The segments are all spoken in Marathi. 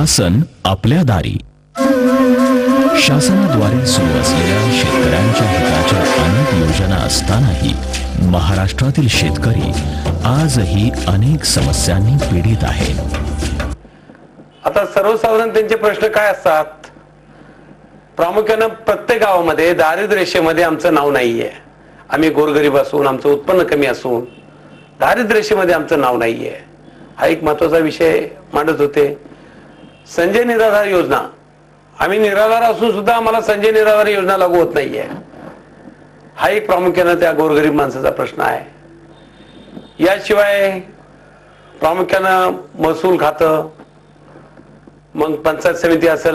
शासन आपल्या दारी. शासनाद्वारे सुरू असलेल्या शेतकऱ्यांच्या हिताच्या अनेक योजना असतानाही महाराष्ट्रातील शेतकरी आजही अनेक समस्यांनी पीडित आहेत. आता सर्वसाधारण त्यांचे प्रश्न काय असतात? प्रामुख्यानं प्रत्येक गावामध्ये दारिद्र्यरेषेमध्ये आमचं नाव नाहीये. आम्ही गोरगरीब असून आमचं उत्पन्न कमी असून दारिद्र्यरेषेमध्ये आमचं नाव नाहीये. हा एक महत्त्वाचा विषय मांडत होते. संजय निराधार योजना. आम्ही निराधार असून सुद्धा आम्हाला संजय निराधार योजना लागू होत नाहीये. हा एक प्रामुख्यानं त्या गोरगरीब माणसाचा प्रश्न आहे. याशिवाय प्रामुख्यानं महसूल खातं मग पंचायत समिती असेल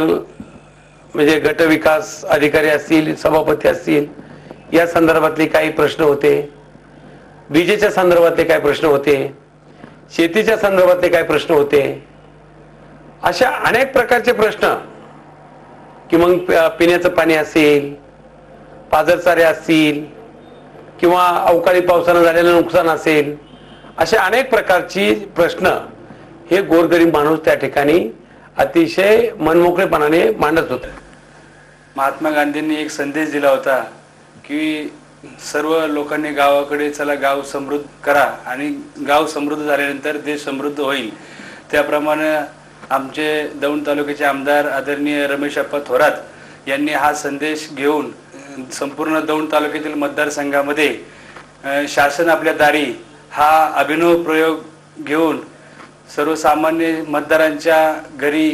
म्हणजे गट विकास अधिकारी असतील सभापती असतील या संदर्भातले काही प्रश्न होते. विजेच्या संदर्भातले काय प्रश्न होते. शेतीच्या संदर्भातले काय प्रश्न होते. अशा अनेक प्रकारचे प्रश्न की मग प- पिण्याचं पाणी असेल पाजरचारे असतील किंवा अवकाळी पावसानं झालेलं नुकसान असेल अशा अनेक प्रकारची प्रश्न हे गोरगरीब माणूस त्या ठिकाणी अतिशय मनमोकळेपणाने मांडत होते. महात्मा गांधींनी एक संदेश दिला होता की सर्व लोकांनी गावाकडे चला गाव समृद्ध करा आणि गाव समृद्ध झाल्यानंतर देश समृद्ध होईल. त्याप्रमाणे आमचे दौंड तालुक्याचे आमदार आदरणीय रमेश अप्पा थोरात यांनी हा संदेश घेऊन संपूर्ण दौंड तालुक्यातील मतदारसंघामध्ये शासन आपल्या दारी हा अभिनव प्रयोग घेऊन सर्वसामान्य मतदारांच्या घरी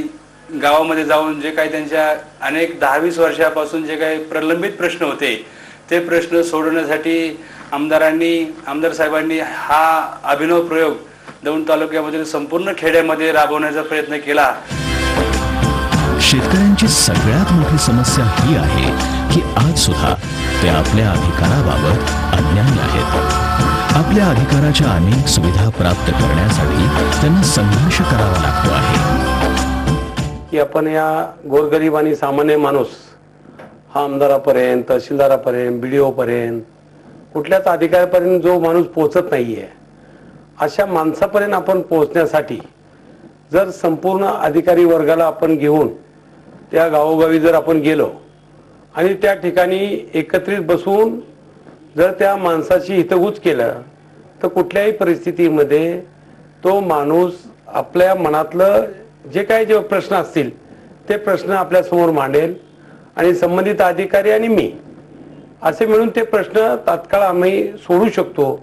गावामध्ये जाऊन जे काही त्यांच्या अनेक दहावीस वर्षापासून जे काही प्रलंबित प्रश्न होते ते प्रश्न सोडवण्यासाठी आमदारांनी आमदार साहेबांनी हा अभिनव प्रयोग दौंड तालुक्यामधील संपूर्ण खेड्यामध्ये राबवण्याचा प्रयत्न केला. शेतकऱ्यांची सगळ्यात मोठी समस्या ही आहे की आज सुद्धा ते आपल्या अधिकाराबाबत अन्यायी आहेत. आपल्या अधिकाराच्या अनेक सुविधा प्राप्त करण्यासाठी त्यांना संघर्ष करावा लागतो आहे. की आपण या गोरगरीब आणि सामान्य माणूस हा आमदारापर्यंत तहसीलदारापर्यंत बी पर्यंत कुठल्याच अधिकाऱ्यापर्यंत जो माणूस पोहोचत नाहीये अशा माणसापर्यंत आपण पोहोचण्यासाठी जर संपूर्ण अधिकारी वर्गाला आपण घेऊन त्या गावोगावी जर आपण गेलो आणि त्या ठिकाणी एकत्रित बसून जर त्या माणसाची हितगूज केलं तर कुठल्याही परिस्थितीमध्ये तो माणूस आपल्या मनातलं जे काही जे प्रश्न असतील ते प्रश्न आपल्यासमोर मांडेल आणि संबंधित अधिकारी आणि मी असे मिळून ते प्रश्न तात्काळ आम्ही सोडू शकतो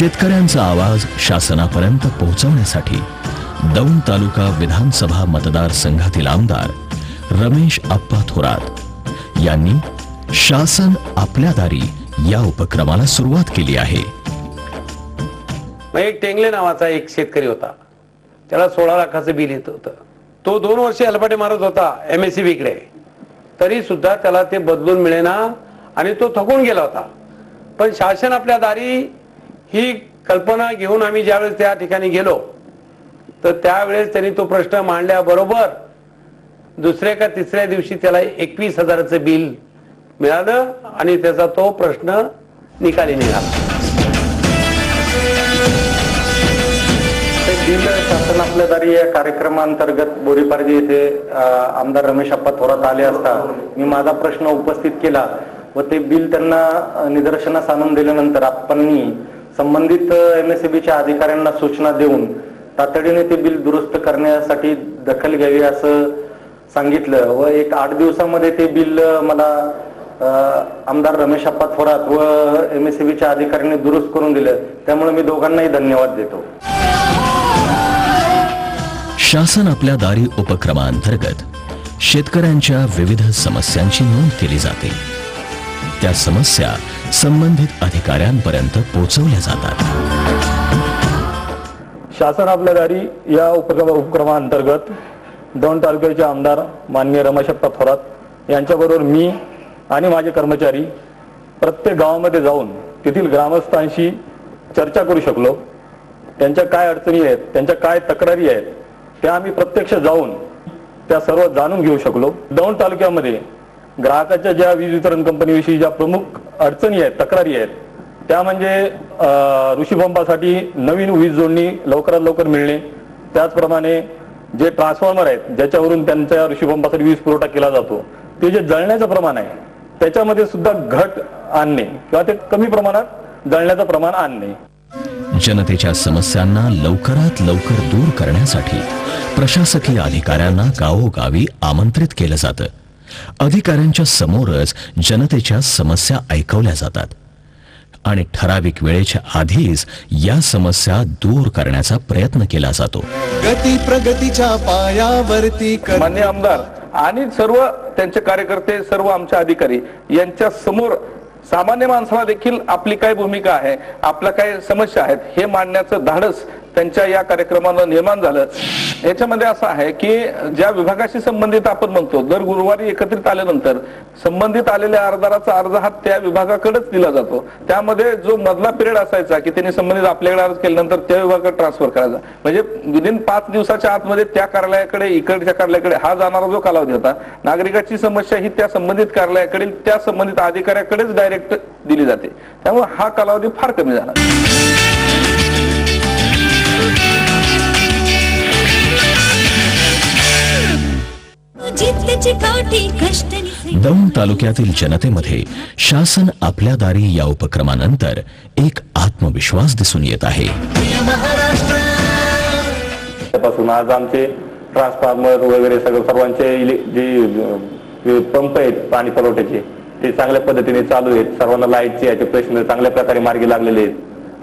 शेतकऱ्यांचा आवाज शासनापर्यंत पोहोचवण्यासाठी दौंड तालुका विधानसभा मतदारसंघातील आमदार रमेश आप्पा थोरात यांनी शासन आपल्या दारी या उपक्रमाला सुरुवात केली आहे. एक टेंगले नावाचा एक शेतकरी होता. त्याला सोळा लाखाचं बिल येत होतं. तो दोन वर्षे अलपाटे मारत होता एम एसकडे. तरी सुद्धा त्याला ते बदलून मिळेना आणि तो थकून गेला होता. पण शासन आपल्या दारी ही कल्पना घेऊन आम्ही ज्यावेळेस त्या ठिकाणी गेलो तर त्यावेळेस त्यांनी तो प्रश्न मांडल्याबरोबर दुसऱ्या का तिसऱ्या दिवशी त्याला एकवीस हजाराचं बिल मिळालं आणि त्याचा तो प्रश्न निकाली निघाला. ते बिल शासन आपल्या दारी या कार्यक्रमांतर्गत बोरीपारजी येथे आमदार रमेश अप्पा थोरात आले असता मी माझा प्रश्न उपस्थित केला व ते बिल त्यांना निदर्शनास आणून दिल्यानंतर आपणनी संबंधित एम एस अधिकाऱ्यांना सूचना देऊन तातडीने ते बिल दुरुस्त करण्यासाठी दखल घ्यावी असं सांगितलं व एक आठ दिवसामध्ये ते बिल मला आमदार रमेश अप्पा थोरात व एम एस अधिकाऱ्यांनी दुरुस्त करून दिलं. त्यामुळे मी दोघांनाही धन्यवाद देतो. शासन आपल्या दारी उपक्रमांतर्गत शेतकऱ्यांच्या विविध समस्यांची नोंद केली जाते. त्या समस्या संबंधित अधिकाऱ्यांपर्यंत पोहोचवल्या जातात. शासन आपल्या दारी या उपक्रमा उपक्रमाअंतर्गत दौंड तालुक्याचे आमदार माननीय रमाशप्पा थोरात यांच्याबरोबर मी आणि माझे कर्मचारी प्रत्येक गावामध्ये जाऊन तेथील ग्रामस्थांशी चर्चा करू शकलो. त्यांच्या काय अडचणी आहेत त्यांच्या काय तक्रारी आहेत त्या आम्ही प्रत्यक्ष जाऊन त्या सर्व जाणून घेऊ शकलो. दौंड तालुक्यामध्ये ग्राहकाच्या ज्या वीज वितरण कंपनीविषयी ज्या प्रमुख अडचणी आहेत तक्रारी आहेत. त्या म्हणजे ऋषीपंपासाठी नवीन वीज जोडणी लवकरात लवकर मिळणे. त्याचप्रमाणे जे ट्रान्सफॉर्मर आहेत ज्याच्यावरून त्यांच्या ऋषीपंपासाठी वीज पुरवठा केला जातो ते जे जळण्याचं प्रमाण आहे त्याच्यामध्ये सुद्धा घट आणणे किंवा ते कमी प्रमाणात जळण्याचं प्रमाण आणणे. जनतेच्या समस्यांना लवकरात लवकर दूर करण्यासाठी प्रशासकीय अधिकाऱ्यांना गावोगावी आमंत्रित केलं जातं. अधिकाऱ्यांच्या समोरच जनतेच्या समस्या ऐकवल्या जातात. आणि ठराविक वेळेच्या आधीच या समस्या दूर करण्याचा प्रयत्न केला जातो. गती प्रगतीच्या पायावरती मान्य आमदार आणि सर्व त्यांचे कार्यकर्ते सर्व आमचे अधिकारी यांच्या समोर सामान्य माणसाला देखील आपली काय भूमिका आहे आपल्या काय समस्या आहेत हे मांडण्याचं धाडस त्यांच्या या कार्यक्रमाला निर्माण झालं. याच्यामध्ये असं आहे की ज्या विभागाशी संबंधित आपण म्हणतो दर गुरुवारी एकत्रित आल्यानंतर संबंधित आलेल्या अर्जदाराचा अर्ज हा त्या विभागाकडेच दिला जातो. त्यामध्ये जो मधला पिरियड असायचा की त्यांनी संबंधित आपल्याकडे अर्ज केल्यानंतर त्या विभागात ट्रान्सफर करायचा. म्हणजे विदिन पाच दिवसाच्या आतमध्ये त्या कार्यालयाकडे इकडच्या कार्यालयाकडे हा जाणारा जो कालावधी होता नागरिकाची समस्या ही त्या संबंधित कार्यालयाकडे त्या संबंधित अधिकाऱ्याकडेच डायरेक्ट दिली जाते. त्यामुळे हा कालावधी फार कमी झाला. दौंड तालुक्यातील जनतेमध्ये शासन आपल्या दारी या उपक्रमानंतर एक आत्मविश्वास दिसून येत आहे. पासून आज आमचे ट्रान्सफॉर्मर वगैरे सगळं सर्वांचे इले- जे पंप आहेत पाणी पुरवठ्याचे ते चांगल्या पद्धतीने चालू आहेत. सर्वांना लाईटचे याचे प्रश्न चांगल्या प्रकारे मार्गी लागलेले आहेत.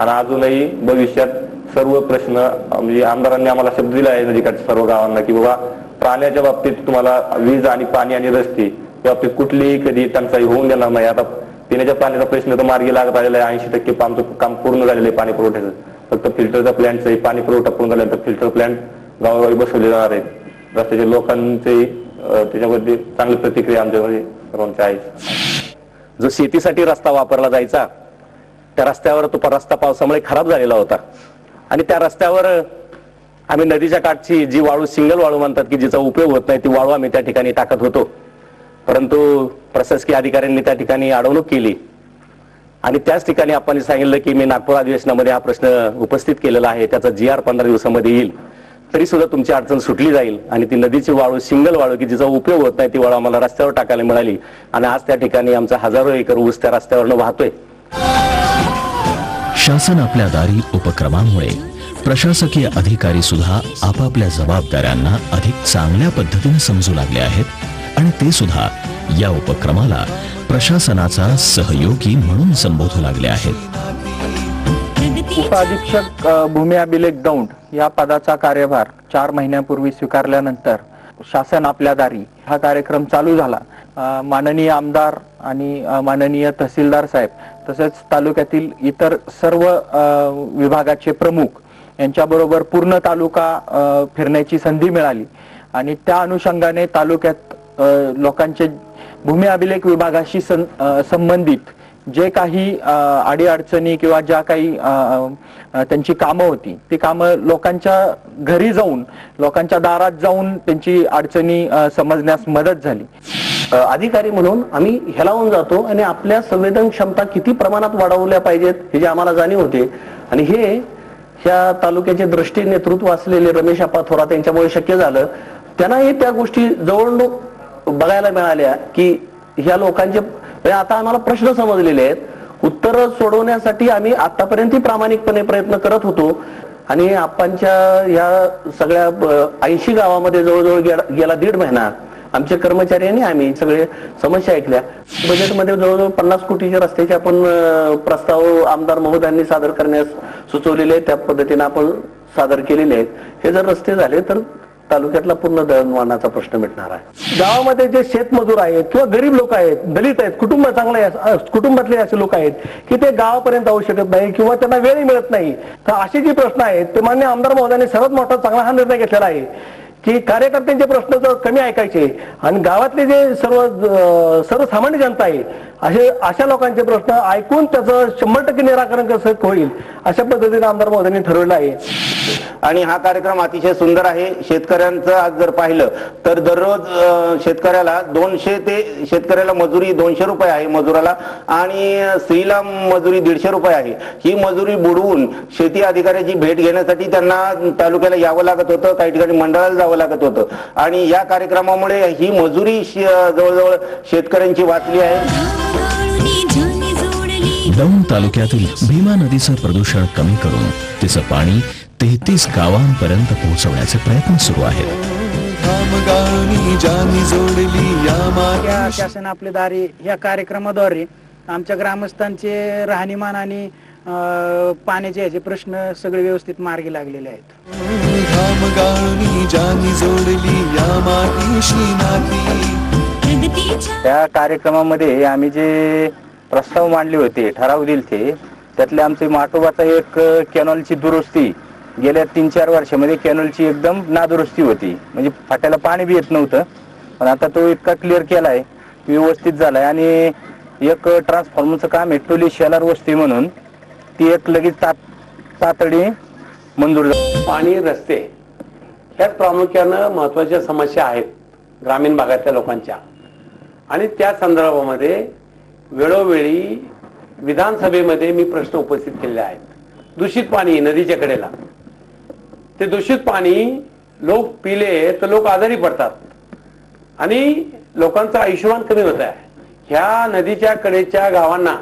आणि अजूनही भविष्यात सर्व प्रश्न म्हणजे आमदारांनी आम्हाला शब्द दिला आहे नदीकाठच्या सर्व गावांना की बाबा प्राण्याच्या बाबतीत तुम्हाला वीज आणि पाणी आणि रस्ते या बाबतीत कुठलीही कधी टंचाई होऊन देणार नाही. आता पिण्याच्या पाण्याचा प्रश्न तर मार्गी लागत आलेला आहे. ऐंशी टक्के आमचं काम पूर्ण झालेलं आहे पाणी पुरवठ्याचं. फक्त फिल्टरचा प्लॅन्टचाही पाणी पुरवठा पूर्ण झाल्यानंतर फिल्टर प्लॅन्ट गावोगावी बसवले जाणार आहेत. रस्त्याच्या लोकांचे त्याच्यामध्ये चांगली प्रतिक्रिया आमच्यामध्ये सर्वांच्या आहे. जो शेतीसाठी रस्ता वापरला जायचा त्या रस्त्यावर तो रस्ता पावसामुळे खराब झालेला होता. आणि त्या रस्त्यावर आम्ही नदीच्या काठची जी वाळू सिंगल वाळू म्हणतात की जिचा उपयोग होत नाही ती वाळू आम्ही त्या ठिकाणी टाकत होतो. परंतु प्रशासकीय अधिकाऱ्यांनी त्या ठिकाणी अडवणूक केली. आणि त्याच ठिकाणी आपण सांगितलं की मी नागपूर अधिवेशनामध्ये हा प्रश्न उपस्थित केलेला आहे त्याचा जी आर पंधरा दिवसामध्ये येईल. तरी सुद्धा तुमची अडचण सुटली जाईल आणि ती नदीची वाळू सिंगल वाळू की जिचा उपयोग होत नाही ती वाळू आम्हाला रस्त्यावर टाकायला मिळाली. आणि आज त्या ठिकाणी आमचा हजारो एकर ऊस त्या रस्त्यावरनं वाहतोय. शासन आपल्या दारी उपक्रमामुळे प्रशासकीय अधिकारी सुद्धा आपापल्या जबाबदाऱ्यांना अधिक चांगल्या पद्धतीने समजू लागले आहेत आणि ते सुद्धा या उपक्रमाला प्रशासनाचा सहयोगी म्हणून संबोधू लागले आहेत. उपाधीक्षक भूमी अभिलेख दौंड या पदाचा कार्यभार चार महिन्यापूर्वी स्वीकारल्यानंतर शासन आपल्या दारी हा कार्यक्रम चालू झाला. माननीय आमदार आणि माननीय तहसीलदार साहेब तसेच तालुक्यातील इतर सर्व विभागाचे प्रमुख यांच्याबरोबर पूर्ण तालुका फिरण्याची संधी मिळाली. आणि त्या अनुषंगाने तालुक्यात लोकांचे भूमी अभिलेख विभागाशी सं- संबंधित जे काही अडीअडचणी किंवा ज्या काही त्यांची कामं होती ती कामं लोकांच्या घरी जाऊन लोकांच्या दारात जाऊन त्यांची अडचणी समजण्यास मदत झाली. अधिकारी म्हणून आम्ही हेलावून जातो आणि आपल्या संवेदन क्षमता किती प्रमाणात वाढवल्या पाहिजेत हे जे आम्हाला जाणीव होते. आणि हे ह्या तालुक्याचे दृष्टी नेतृत्व असलेले रमेश अप्पा थोरात यांच्यामुळे शक्य झालं. त्यांनाही त्या गोष्टी जवळ बघायला मिळाल्या की ह्या लोकांचे म्हणजे आता आम्हाला प्रश्न समजलेले आहेत. उत्तर सोडवण्यासाठी आम्ही आतापर्यंत प्रामाणिकपणे प्रयत्न करत होतो. आणि आप्पांच्या ह्या सगळ्या ऐंशी गावामध्ये जवळजवळ गेला दीड महिना. आमच्या कर्मचाऱ्यांनी आम्ही सगळे समस्या ऐकल्या. बजेटमध्ये जवळजवळ पन्नास कोटीच्या रस्त्याचे आपण प्रस्ताव आमदार महोदयांनी सादर करण्यास सुचवलेले आहेत. त्या पद्धतीने आपण सादर केलेले आहेत. हे जर रस्ते झाले तर तालुक्यातला पूर्ण दळणवळणाचा प्रश्न मिटणार आहे. गावामध्ये जे शेतमजूर आहेत किंवा गरीब लोक आहेत दलित आहेत कुटुंब चांगले कुटुंबातले असे लोक आहेत की ते गावापर्यंत जाऊ शकत नाही किंवा त्यांना वेळ मिळत नाही. तर असे जे प्रश्न आहेत ते मान्य आमदार महोदयांनी सर्वात मोठा चांगला हा निर्णय घेतलेला आहे. की कार्यकर्त्यांचे प्रश्न जर कमी ऐकायचे आणि गावातले जे सर्व सर्वसामान्य जनता आहे असे अशा लोकांचे प्रश्न ऐकून त्याचं शंभर टक्के निराकरण कसं होईल अशा पद्धतीने आमदार महोदयांनी ठरवलं आहे. आणि हा कार्यक्रम अतिशय सुंदर आहे. शेतकऱ्यांचं आज जर पाहिलं तर दररोज शेतकऱ्याला दोनशे ते शेतकऱ्याला मजुरी दोनशे रुपये आहे मजुराला आणि स्त्रीला मजुरी दीडशे रुपये आहे. ही मजुरी बुडवून शेती अधिकाऱ्याची भेट घेण्यासाठी त्यांना तालुक्याला यावं लागत होतं काही ठिकाणी मंडळाला जावं लागत होतं. आणि या कार्यक्रमामुळे ही मजुरी श- जवळजवळ शेतकऱ्यांची वाचली आहे. दौंड तालुक्यातील भीमा नदीचं प्रदूषण कमी करून तिचं पाणी तेहतीस गावांपर्यंत पोहोचवण्याचे प्रयत्न सुरू आहेत. शासन आपले दारी या कार्यक्रमाद्वारे आमच्या ग्रामस्थांचे राहणीमान आणि अं, पाण्याचे याचे प्रश्न सगळे व्यवस्थित मार्गी लागलेले आहेत. या त्या कार्यक्रमामध्ये आम्ही जे प्रस्ताव मांडले होते ठराव दिले ते त्यातले आमचे माटोबाचा एक कॅनॉलची दुरुस्ती गेल्या तीन चार वर्षामध्ये कॅनॉलची एकदम नादुरुस्ती होती. म्हणजे फाट्याला पाणी बी येत नव्हतं. पण आता तो इतका क्लिअर केलाय व्यवस्थित झालाय आणि एक ट्रान्सफॉर्मरचं काम आहे टोली शेलार वस्ती म्हणून. ती एक लगेच तात तातडी मंजूर झाली. पाणी रस्ते ह्याच प्रामुख्यानं महत्त्वाच्या समस्या आहेत ग्रामीण भागातल्या लोकांच्या. आणि त्या संदर्भामध्ये वेळोवेळी विधानसभेमध्ये मी प्रश्न उपस्थित केलेले आहेत. दूषित पाणी नदीच्या कडेला. ते दूषित पाणी लोक पिले तर लोक आजारी पडतात. आणि लोकांचा आयुष्यमान कमी होत आहे. ह्या नदीच्या कडेच्या गावांना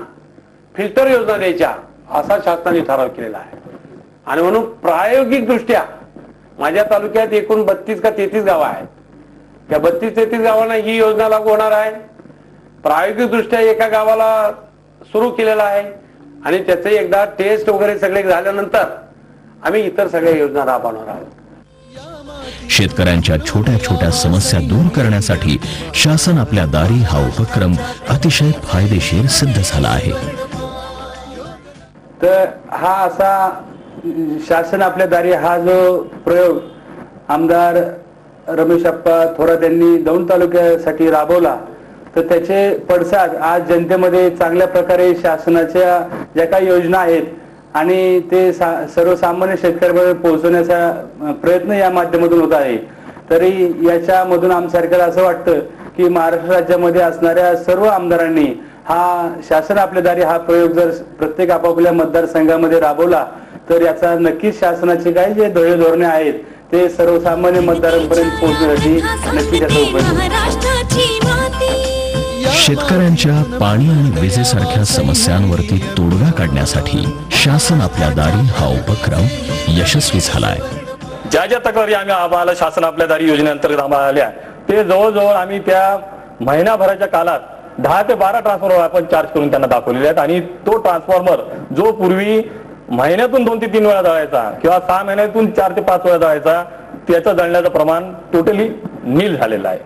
फिल्टर योजना द्यायच्या असा शासनाने ठराव केलेला आहे. आणि म्हणून प्रायोगिक दृष्ट्या माझ्या तालुक्यात एकूण बत्तीस का तेहतीस गावं आहेत. त्या बत्तीस तेहतीस गावांना ही योजना लागू होणार आहे. प्रायोगिक दृष्ट्या एका गावाला सुरू केलेला आहे. आणि त्याचे एकदा टेस्ट वगैरे सगळे झाल्यानंतर आम्ही इतर सगळ्या योजना राबवणार आहोत. शेतकऱ्यांच्या छोट्या छोट्या समस्या दूर करण्यासाठी शासन आपल्या दारी हा उपक्रम अतिशय फायदेशीर सिद्ध झाला आहे. तर हा असा शासन आपल्या दारी हा जो प्रयोग आमदार रमेश अप्पा थोरात यांनी दौंड तालुक्यासाठी राबवला. तर त्याचे पडसाद आज जनतेमध्ये चांगल्या प्रकारे शासनाच्या ज्या काही योजना आहेत आणि ते सा- सर्वसामान्य शेतकऱ्यापर्यंत पोहोचवण्याचा प्रयत्न या माध्यमातून होत आहे. तरी याच्यामधून आमसारख्याला असं वाटतं की महाराष्ट्र राज्यामध्ये असणाऱ्या सर्व आमदारांनी हा शासन आपल्या दारी हा प्रयोग जर प्रत्येक आपापल्या मतदारसंघामध्ये राबवला तर याचा नक्कीच शासनाचे काही जे ध्येय धोरणे आहेत ते सर्वसामान्य मतदारांपर्यंत पोहोचण्यासाठी नक्कीच याचा उपयोग शेतकऱ्यांच्या पाणी आणि विजेसारख्या समस्यांवरती तोडगा काढण्यासाठी शासन आपल्या दारी हा उपक्रम यशस्वी झालाय. ज्या ज्या तक्रारी आम्ही आम्हाला शासन आपल्या दारी योजनेअंतर्गत आम्हाला आल्या ते जवळजवळ आम्ही त्या महिनाभराच्या काळात दहा ते बारा ट्रान्सफॉर्मर आपण चार्ज करून त्यांना दाखवलेले आहेत. आणि तो ट्रान्सफॉर्मर जो पूर्वी महिन्यातून दोन ते तीन वेळा जळायचा किंवा सहा महिन्यातून चार ते पाच वेळा जळायचा त्याचं जळण्याचं प्रमाण टोटली नील झालेलं आहे.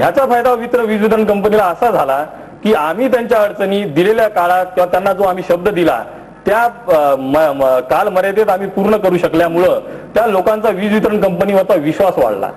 ह्याचा फायदा वित्र वीज वितरण कंपनीला असा झाला की आम्ही त्यांच्या अडचणी दिलेल्या काळात किंवा त्यांना जो आम्ही शब्द दिला त्या काल मर्यादेत कालमर्यादेत आम्ही पूर्ण करू शकल्यामुळं त्या लोकांचा वीज वितरण कंपनीवरचा विश्वास वाढला.